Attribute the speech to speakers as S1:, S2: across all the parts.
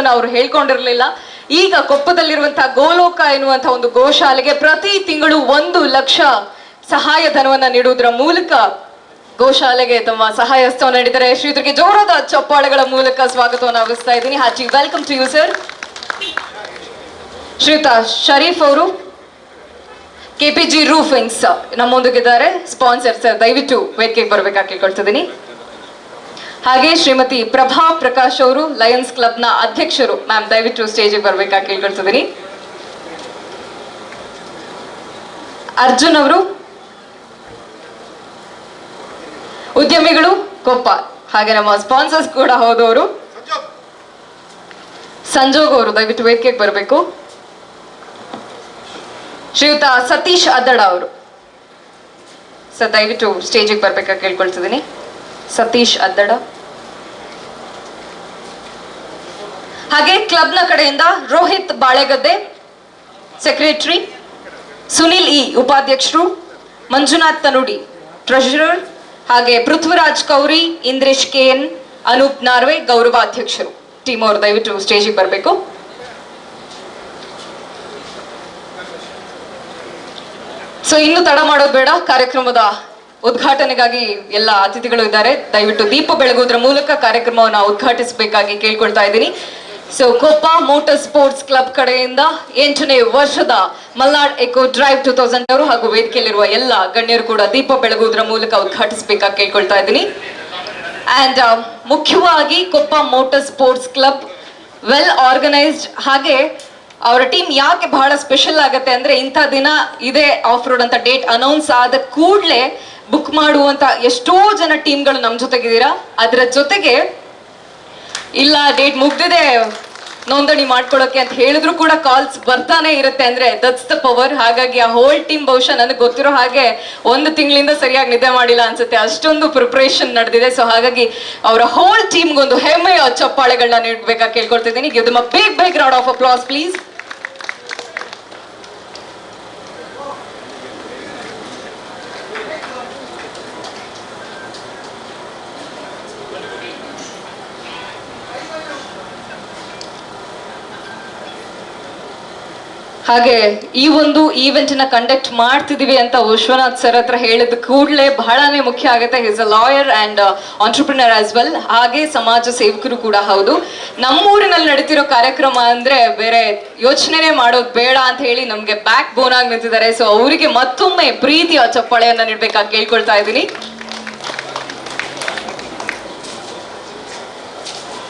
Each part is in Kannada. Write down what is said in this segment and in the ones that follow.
S1: ಅದನ್ನ ಅವ್ರು ಹೇಳ್ಕೊಂಡಿರ್ಲಿಲ್ಲ. ಈಗ ಕೊಪ್ಪದಲ್ಲಿರುವಂತಹ ಗೋಲೋಕ ಎನ್ನುವಂತಹ ಒಂದು ಗೋಶಾಲೆಗೆ ಪ್ರತಿ ತಿಂಗಳು ಒಂದು ಲಕ್ಷ ಸಹಾಯ ಧನವನ್ನ ನೀಡುವುದರ ಮೂಲಕ ಗೋಶಾಲೆಗೆ ತಮ್ಮ ಸಹಾಯ ಹಸ್ತವನ್ನು ನೀಡಿದ್ದಾರೆ. ಶ್ರೀಧರ್ಗೆ ಜೋರಾದ ಚಪ್ಪಾಳೆಗಳ ಮೂಲಕ ಸ್ವಾಗತವನ್ನು ಆಗಿಸ್ತಾ ಇದ್ದೀನಿ. Haji welcome to you sir Shrita Sharif ಅವರು, ಕೆಪಿಜಿ ರೂಫಿಂಗ್ಸ್ ನಮ್ಮೊಂದಿಗಿದ್ದಾರೆ. ಸ್ಪಾನ್ಸರ್ ಸರ್ ದಯವಿಟ್ಟು ವೇದಿಕೆಗೆ ಬರ್ಬೇಕಾಗಿ ಕೇಳ್ಕೊಳ್ತಿದ್ದೀನಿ ಹಾಗೆ ಶ್ರೀಮತಿ ಪ್ರಭಾ ಪ್ರಕಾಶ್ ಅವರು ಲಯನ್ಸ್ನ ಅಧ್ಯಕ್ಷರು. ಮ್ಯಾಮ್, ದಯವಿಟ್ಟು ಸ್ಟೇಜಿಗೆ ಬರ್ಬೇಕಾಗಿ ಕೇಳ್ಕೊಳ್ತಿದ್ದೀನಿ. ಅರ್ಜುನ್ ಅವರು. ಉದ್ಯಮಿಗಳು, ಕೊಪ್ಪ. ಹಾಗೆ ನಮ್ಮ ಸ್ಪಾನ್ಸರ್ಸ್ ಕೂಡ ಹೋದವರು. ಸಂಜೋಗ್ ಅವರು, ದಯವಿಟ್ಟು ವೇದಿಕೆಗೆ ಬರಬೇಕು. ಶ್ರೀಯುತ ಸತೀಶ್ ಅದ್ದಡ ಅವರು. ಸರ್, ದಯವಿಟ್ಟು ಸ್ಟೇಜಿಗೆ ಬರ್ಬೇಕಾಗಿ ಕೇಳ್ಕೊಳ್ತಿದ್ದೀನಿ. ಸತೀಶ್ ಅದ್ದಡ. ಹಾಗೆ ಕ್ಲಬ್ನ ಕಡೆಯಿಂದ ರೋಹಿತ್ ಬಾಳೆಗದ್ದೆ ಸೆಕ್ರೆಟರಿ ಸುನಿಲ್ ಇ ಉಪಾಧ್ಯಕ್ಷರು, ಮಂಜುನಾಥ್ ತನುಡಿ ಟ್ರೆಷರರ್ ಹಾಗೆ ಪೃಥ್ವಿರಾಜ್ ಕೌರಿ, ಇಂದ್ರೇಶ್ ಕೆ ಎನ್, ಅನೂಪ್ ನಾರ್ವೆ ಗೌರವಾಧ್ಯಕ್ಷರು. ಟೀಮ್ ಅವರು ದಯವಿಟ್ಟು ಸ್ಟೇಜಿಗೆ ಬರಬೇಕು. ಸೊ ಇನ್ನು ತಡ ಮಾಡೋದು ಬೇಡ. ಕಾರ್ಯಕ್ರಮದ ಉದ್ಘಾಟನೆಗಾಗಿ ಎಲ್ಲ ಅತಿಥಿಗಳು ಇದ್ದಾರೆ. ದಯವಿಟ್ಟು ದೀಪ ಬೆಳಗುವುದರ ಮೂಲಕ ಕಾರ್ಯಕ್ರಮವನ್ನು ಉದ್ಘಾಟಿಸಬೇಕಾಗಿ ಕೇಳ್ಕೊಳ್ತಾ ಇದ್ದೀನಿ. So Koppa motor sports club ಕಡೆಯಿಂದ ಎಂಟನೇ ವರ್ಷದ Malnad eco drive two thousand ಅವರು ಹಾಗೂ ವೇದಿಕೆಯಲ್ಲಿರುವ ಎಲ್ಲ ಗಣ್ಯರು ಕೂಡ ದೀಪ ಬೆಳಗುವುದರ ಮೂಲಕ ಉದ್ಘಾಟಿಸಬೇಕಾಗಿ ಕೇಳ್ಕೊಳ್ತಾ ಇದ್ದೀನಿ. ಅಂಡ್ ಮುಖ್ಯವಾಗಿ Koppa motor sports club well organised ಹಾಗೆ ಅವರ ಟೀಮ್ ಯಾಕೆ ಬಹಳ ಸ್ಪೆಷಲ್ ಆಗುತ್ತೆ ಅಂದ್ರೆ ಇಂಥ ದಿನ ಇದೇ ಆಫ್ ರೋಡ್ ಅಂತ ಡೇಟ್ ಅನೌನ್ಸ್ ಆದ ಕೂಡಲೇ ಬುಕ್ ಮಾಡುವಂತ ಎಷ್ಟೋ ಜನ ಟೀಮ್ಗಳು ನಮ್ಮ ಜೊತೆಗಿದ್ದೀರಾ. ಅದರ ಜೊತೆಗೆ ಇಲ್ಲ ಡೇಟ್ ಮುಗ್ದಿದೆ. ನೋಂದಣಿ ಮಾಡ್ಕೊಳ್ಳೋಕೆ ಅಂತ ಹೇಳಿದ್ರು ಕೂಡ ಕಾಲ್ಸ್ ಬರ್ತಾನೆ ಇರುತ್ತೆ ಅಂದ್ರೆ ದಟ್ಸ್ ದ ಪವರ್ ಹಾಗಾಗಿ ಆ ಹೋಲ್ ಟೀಮ್ ಬಹುಶಃ ನನಗೆ ಗೊತ್ತಿರೋ ಹಾಗೆ ಒಂದು ತಿಂಗಳಿಂದ ಸರಿಯಾಗಿ ನಿದ್ದೆ ಮಾಡಿಲ್ಲ ಅನ್ಸುತ್ತೆ. ಅಷ್ಟೊಂದು ಪ್ರಿಪರೇಷನ್ ನಡೆದಿದೆ. ಸೊ ಹಾಗಾಗಿ ಅವರ ಹೋಲ್ ಟೀಮ್ಗೊಂದು ಹೆಮ್ಮೆಯ ಚಪ್ಪಾಳೆಗಳನ್ನ ನೀಡ್ಬೇಕಾಗಿ ಕೇಳ್ಕೊಳ್ತಿದ್ದೀನಿ. Give them a big big round of applause please ಹಾಗೆ ಈ ಒಂದು ಈವೆಂಟ್ನ ಕಂಡಕ್ಟ್ ಮಾಡ್ತಿದೀವಿ ಅಂತ ವಿಶ್ವನಾಥ್ ಸರ್ ಹತ್ರ ಹೇಳಿದ ಕೂಡಲೇ ಬಹಳನೇ ಮುಖ್ಯ ಆಗುತ್ತೆ. Is a lawyer and entrepreneur as well ಹಾಗೆ ಸಮಾಜ ಸೇವಕರು ಕೂಡ ಹೌದು. ನಮ್ಮೂರಿನಲ್ಲಿ ನಡೀತಿರೋ ಕಾರ್ಯಕ್ರಮ ಅಂದ್ರೆ ಬೇರೆ ಯೋಚನೆನೇ ಮಾಡೋದು ಬೇಡ ಅಂತ ಹೇಳಿ ನಮ್ಗೆ ಬ್ಯಾಕ್ ಬೋನ್ ಆಗಿ ನಿಂತಿದ್ದಾರೆ. ಸೊ ಅವರಿಗೆ ಮತ್ತೊಮ್ಮೆ ಪ್ರೀತಿಯ ಚಪ್ಪಾಳೆಯನ್ನ ನೀಡ್ಬೇಕಾಗಿ ಕೇಳ್ಕೊಳ್ತಾ ಇದ್ದೀನಿ.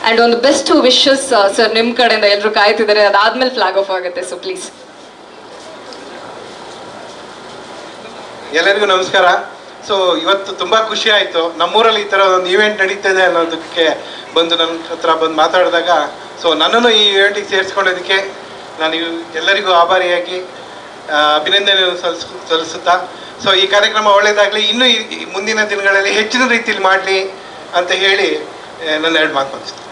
S1: ಅಂಡ್ ಒಂದು ಬೆಸ್ಟ್ ವಿಶಸ್ ಸರ್ ನಿಮ್ಮ ಕಡೆಯಿಂದ ಎಲ್ಲರೂ ಕಾಯ್ತಿದ್ದಾರೆ. ಅದಾದ್ಮೇಲೆ ಫ್ಲಾಗ್ ಆಫ್ ಆಗುತ್ತೆ ಸೊ ಪ್ಲೀಸ್
S2: ಎಲ್ಲರಿಗೂ ನಮಸ್ಕಾರ. ಸೊ ಇವತ್ತು ತುಂಬ ಖುಷಿ ಆಯಿತು. ನಮ್ಮೂರಲ್ಲಿ ಈ ಥರ ಒಂದು ಈವೆಂಟ್ ಇದೆ ಅನ್ನೋದಕ್ಕೆ ಬಂದು ನನ್ನ ಹತ್ರ ಬಂದು ಮಾತಾಡಿದಾಗ ಸೊ ನನ್ನನ್ನು ಈ ಈವೆಂಟಿಗೆ ಸೇರಿಸ್ಕೊಳ್ಳೋದಕ್ಕೆ ನಾನು ಎಲ್ಲರಿಗೂ ಆಭಾರಿಯಾಗಿ ಅಭಿನಂದನೆ ಸಲ್ಲಿಸ್, ಸಲ್ಲಿಸುತ್ತಾ ಸೊ ಈ ಕಾರ್ಯಕ್ರಮ ಒಳ್ಳೆಯದಾಗಲಿ ಇನ್ನೂ ಮುಂದಿನ ದಿನಗಳಲ್ಲಿ ಹೆಚ್ಚಿನ ರೀತಿಯಲ್ಲಿ ಮಾಡಲಿ ಅಂತ ಹೇಳಿ ನನ್ನ ಎರಡು ಮಾತು ಮುಗಿಸ್ತೇನೆ.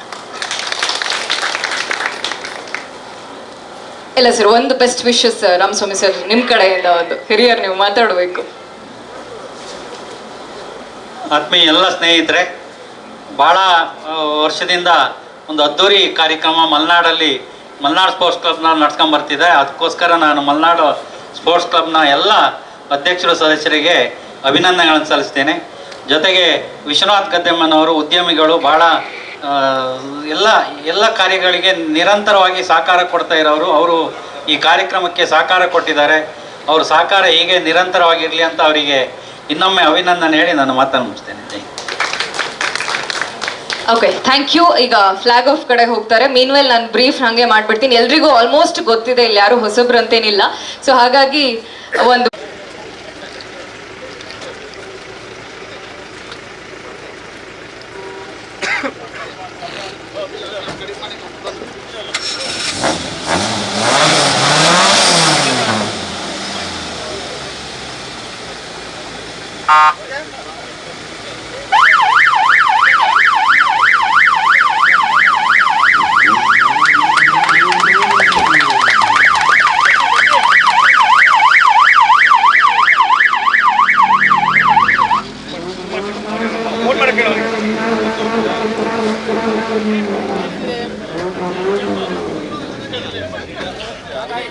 S1: ಇಲ್ಲ ಸರ್, ಒಂದು ಬೆಸ್ಟ್ ವಿಶಸ್ ರಾಮಸ್ವಾಮಿ ಸರ್ ನಿಮ್ಮ ಕಡೆಯಿಂದ ಒಂದು ಹಿರಿಯರು ನೀವು ಮಾತಾಡಬೇಕು.
S3: ಆತ್ಮೀಯ ಎಲ್ಲ ಸ್ನೇಹಿತರೆ, ಭಾಳ ವರ್ಷದಿಂದ ಒಂದು ಅದ್ದೂರಿ ಕಾರ್ಯಕ್ರಮ ಮಲೆನಾಡಲ್ಲಿ, ಮಲೆನಾಡು ಸ್ಪೋರ್ಟ್ಸ್ ಕ್ಲಬ್ನ ನಡ್ಸ್ಕೊಂಡ್ ಬರ್ತಿದೆ ಅದಕ್ಕೋಸ್ಕರ ನಾನು ಮಲೆನಾಡು ಸ್ಪೋರ್ಟ್ಸ್ ಕ್ಲಬ್ನ ಎಲ್ಲ ಅಧ್ಯಕ್ಷರು, ಸದಸ್ಯರಿಗೆ ಅಭಿನಂದನೆಗಳನ್ನು ಸಲ್ಲಿಸ್ತೇನೆ. ಜೊತೆಗೆ ವಿಶ್ವನಾಥ್ ಗದ್ದೆಮ್ಮನವರು ಉದ್ಯಮಿಗಳು ಭಾಳ ಎಲ್ಲ ಎಲ್ಲ ಕಾರ್ಯಗಳಿಗೆ ನಿರಂತರವಾಗಿ ಸಹಕಾರ ಕೊಡ್ತಾ ಇರೋರು. ಅವರು ಈ ಕಾರ್ಯಕ್ರಮಕ್ಕೆ ಸಹಕಾರ ಕೊಟ್ಟಿದ್ದಾರೆ. ಅವ್ರ ಸಹಕಾರ ಹೀಗೆ ನಿರಂತರವಾಗಿರಲಿ ಅಂತ ಅವರಿಗೆ ಇನ್ನೊಮ್ಮೆ ಅಭಿನಂದನೆ ಹೇಳಿ ನಾನು ಮಾತನ್ನು ಮುಗಿಸ್ತೇನೆ.
S1: ಓಕೆ ಥ್ಯಾಂಕ್ ಯು ಈಗ ಫ್ಲಾಗ್ ಆಫ್ ಕಡೆ ಹೋಗ್ತಾರೆ. ಮೀನ್ ವೆಲ್ ನಾನು ಬ್ರೀಫ್ ಹಂಗೆ ಮಾಡ್ಬಿಡ್ತೀನಿ. ಎಲ್ರಿಗೂ ಆಲ್ಮೋಸ್ಟ್ ಗೊತ್ತಿದೆ, ಇಲ್ಲಿ ಯಾರು ಹೊಸಬ್ರು ಅಂತೇನಿಲ್ಲ. ಸೊ ಹಾಗಾಗಿ ಒಂದು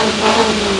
S4: Thank you.